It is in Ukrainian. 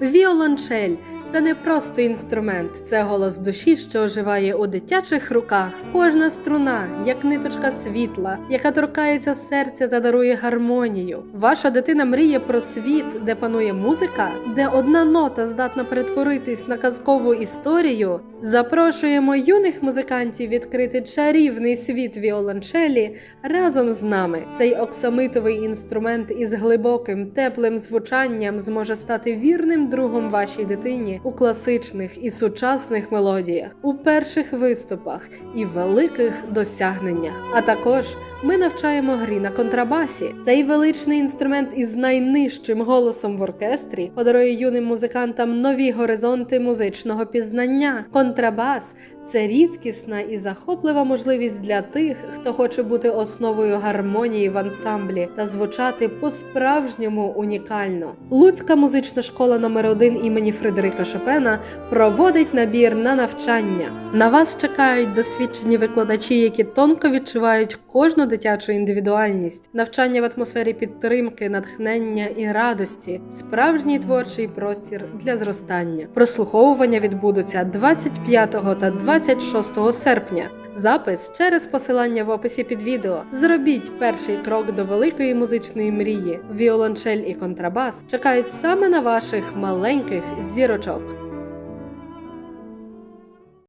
Віолончель це не просто інструмент, це голос душі, що оживає у дитячих руках. Кожна струна, як ниточка світла, яка торкається серця та дарує гармонію. Ваша дитина мріє про світ, де панує музика, де одна нота здатна перетворитись на казкову історію. Запрошуємо юних музикантів відкрити чарівний світ віолончелі разом з нами. Цей оксамитовий інструмент із глибоким теплим звучанням зможе стати вірним другом вашій дитині у класичних і сучасних мелодіях, у перших виступах і великих досягненнях. А також ми навчаємо грі на контрабасі. Цей величний інструмент із найнижчим голосом в оркестрі подарує юним музикантам нові горизонти музичного пізнання. Контрабас це рідкісна і захоплива можливість для тих, хто хоче бути основою гармонії в ансамблі та звучати по-справжньому унікально. Луцька музична школа номер 1 імені Фредерика Шопена проводить набір на навчання. На вас чекають досвідчені викладачі, які тонко відчувають кожну дитячу індивідуальність, навчання в атмосфері підтримки, натхнення і радості, справжній творчий простір для зростання. Прослуховування відбудуться 25 та 26 серпня. Запис через посилання в описі під відео. Зробіть перший крок до великої музичної мрії. Віолончель і контрабас чекають саме на ваших маленьких зірочок.